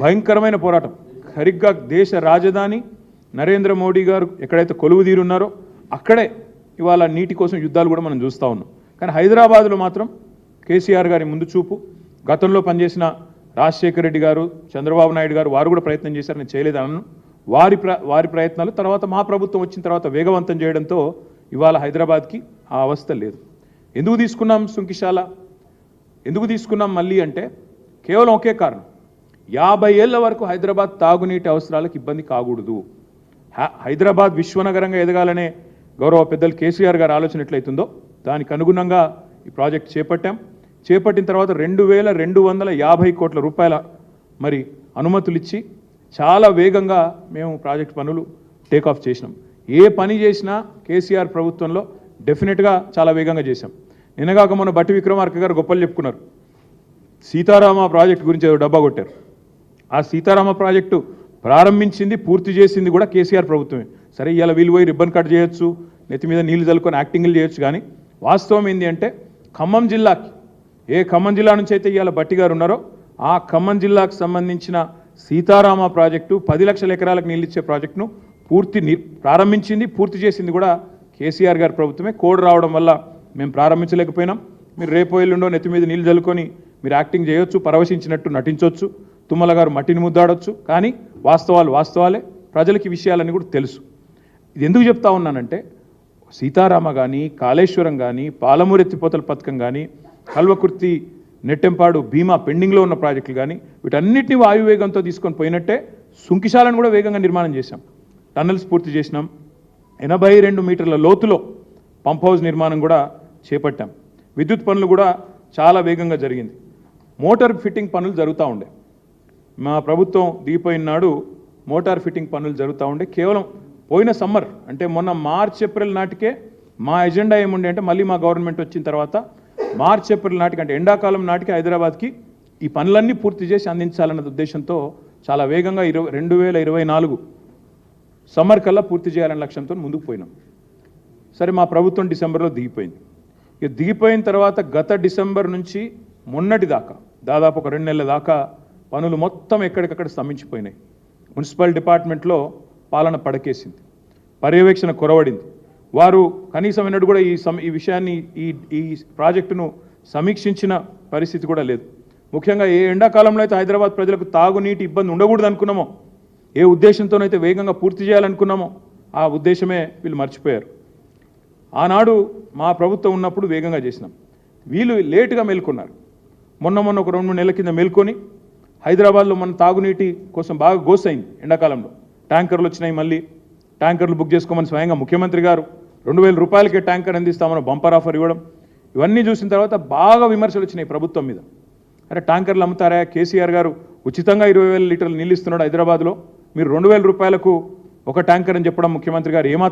భయంకరమైన పోరాటం. సరిగ్గా దేశ రాజధాని నరేంద్ర మోడీ గారు ఎక్కడైతే కొలువు తీరున్నారో అక్కడే ఇవాళ నీటి కోసం యుద్ధాలు కూడా మనం చూస్తూ ఉన్నాం. కానీ హైదరాబాద్లో మాత్రం కేసీఆర్ గారి ముందు చూపు గతంలో పనిచేసిన రాజశేఖర రెడ్డి గారు చంద్రబాబు నాయుడు గారు వారు కూడా ప్రయత్నం చేశారు నేను చేయలేదనను వారి ప్ర వారి ప్రయత్నాలు తర్వాత మా ప్రభుత్వం వచ్చిన తర్వాత వేగవంతం చేయడంతో ఇవాళ హైదరాబాద్కి ఆ అవస్థ లేదు. ఎందుకు తీసుకున్నాం సుంకిశాల? ఎందుకు తీసుకున్నాం మళ్ళీ అంటే కేవలం ఒకే కారణం. యాభై ఏళ్ళ వరకు హైదరాబాద్ తాగునీటి అవసరాలకు ఇబ్బంది కాకూడదు. హైదరాబాద్ విశ్వనగరంగా ఎదగాలనే గౌరవ పెద్దలు కేసీఆర్ గారు ఆలోచన ఎట్లయితుందో దానికి అనుగుణంగా ఈ ప్రాజెక్ట్ చేపట్టాం. చేపట్టిన తర్వాత రెండు వేల రెండు వందల యాభై కోట్ల రూపాయల మరి అనుమతులు ఇచ్చి చాలా వేగంగా మేము ప్రాజెక్ట్ పనులు టేకాఫ్ చేసినాం. ఏ పని చేసినా కేసీఆర్ ప్రభుత్వంలో డెఫినెట్గా చాలా వేగంగా చేశాం. నిన్నగాక మొన్న బట్టి విక్రమార్క గారు గొప్పలు చెప్పుకున్నారు. సీతారామ ప్రాజెక్ట్ గురించి డబ్బా కొట్టారు. ఆ సీతారామ ప్రాజెక్టు ప్రారంభించింది పూర్తి చేసింది కూడా కేసీఆర్ ప్రభుత్వమే. సరే ఇలా వీళ్ళు పోయి రిబ్బన్ కట్ చేయొచ్చు నెత్తి మీద నీళ్ళు చల్లుకొని యాక్టింగ్లు చేయొచ్చు కానీ వాస్తవం ఏంటి అంటే ఖమ్మం జిల్లాకి ఏ ఖమ్మం జిల్లా నుంచి అయితే ఇవాళ బట్టి గారు ఉన్నారో ఆ ఖమ్మం జిల్లాకు సంబంధించిన సీతారామ ప్రాజెక్టు పది లక్షల ఎకరాలకు నీళ్ళిచ్చే ప్రాజెక్టును పూర్తి ప్రారంభించింది పూర్తి చేసింది కూడా కేసీఆర్ గారి ప్రభుత్వమే. కోడ్ రావడం వల్ల మేము ప్రారంభించలేకపోయినాం. మీరు రేపు ఎల్లుండో నెత్తి మీద నీళ్ళు చల్లుకొని మీరు యాక్టింగ్ చేయొచ్చు పరవశించినట్టు నటించవచ్చు తుమ్మల గారు మట్టిని ముద్దాడొచ్చు కానీ వాస్తవాలు వాస్తవాలే ప్రజలకి విషయాలని విషయాలన్నీ కూడా తెలుసు. ఇది ఎందుకు చెప్తా ఉన్నానంటే సీతారామ కానీ కాళేశ్వరం కానీ పాలమూరు ఎత్తిపోతల పథకం కానీ కల్వకుర్తి నెట్టెంపాడు భీమా పెండింగ్లో ఉన్న ప్రాజెక్టులు కానీ వీటన్నిటిని వాయువేగంతో తీసుకొని పోయినట్టే సుంకిశాలను కూడా వేగంగా నిర్మాణం చేశాం. టన్నల్స్ పూర్తి చేసినాం. ఎనభై రెండు మీటర్ల లోతులో పంప్ హౌస్ నిర్మాణం కూడా చేపట్టాం. విద్యుత్ పనులు కూడా చాలా వేగంగా జరిగింది. మోటార్ ఫిట్టింగ్ పనులు జరుగుతూ ఉండే. మా ప్రభుత్వం దిగిపోయిన నాడు మోటార్ ఫిట్టింగ్ పనులు జరుగుతూ ఉండే. కేవలం పోయిన సమ్మర్ అంటే మొన్న మార్చ్ ఏప్రిల్ నాటికే మా ఎజెండా ఏముండే అంటే మళ్ళీ మా గవర్నమెంట్ వచ్చిన తర్వాత మార్చ్ ఏప్రిల్ నాటికి అంటే ఎండాకాలం నాటికి హైదరాబాద్కి ఈ పనులన్నీ పూర్తి చేసి అందించాలన్న ఉద్దేశంతో చాలా వేగంగా ఇరవై రెండు వేల ఇరవై నాలుగు సమ్మర్ కల్లా పూర్తి చేయాలనే లక్ష్యంతో ముందుకు పోయినాం. సరే మా ప్రభుత్వం డిసెంబర్లో దిగిపోయింది. ఇక దిగిపోయిన తర్వాత గత డిసెంబర్ నుంచి మొన్నటి దాకా దాదాపు ఒక రెండు నెలల దాకా పనులు మొత్తం ఎక్కడికక్కడ స్తంభించిపోయినాయి. మున్సిపల్ డిపార్ట్మెంట్లో పాలన పడకేసింది. పర్యవేక్షణ కొరవడింది. వారు కనీసం కూడా ఈ సమ ఈ విషయాన్ని ఈ ఈ ప్రాజెక్టును సమీక్షించిన పరిస్థితి కూడా లేదు. ముఖ్యంగా ఏ ఎండాకాలంలో అయితే హైదరాబాద్ ప్రజలకు తాగునీటి ఇబ్బంది ఉండకూడదు అనుకున్నామో ఏ ఉద్దేశంతోనైతే వేగంగా పూర్తి చేయాలనుకున్నామో ఆ ఉద్దేశమే వీళ్ళు మర్చిపోయారు. ఆనాడు మా ప్రభుత్వం ఉన్నప్పుడు వేగంగా చేసినాం. వీళ్ళు లేటుగా మేల్కొన్నారు. మొన్న మొన్న ఒక రెండు మూడు నెలల కింద మేల్కొని హైదరాబాద్లో మన తాగునీటి కోసం బాగా గోసైంది ఎండాకాలంలో. ట్యాంకర్లు వచ్చినాయి మళ్ళీ. ట్యాంకర్లు బుక్ చేసుకోమని స్వయంగా ముఖ్యమంత్రి గారు రెండు వేల రూపాయలకే ట్యాంకర్ అందిస్తామని బంపర్ ఆఫర్ ఇవ్వడం ఇవన్నీ చూసిన తర్వాత బాగా విమర్శలు వచ్చినాయి ప్రభుత్వం మీద. అరే ట్యాంకర్లు అమ్ముతారా? కేసీఆర్ గారు ఉచితంగా ఇరవై వేల లీటర్లు నీళ్ళు ఇస్తున్నాడు హైదరాబాద్లో. మీరు రెండు వేల రూపాయలకు ఒక ట్యాంకర్ అని చెప్పడం ముఖ్యమంత్రి గారు ఏమాత్రం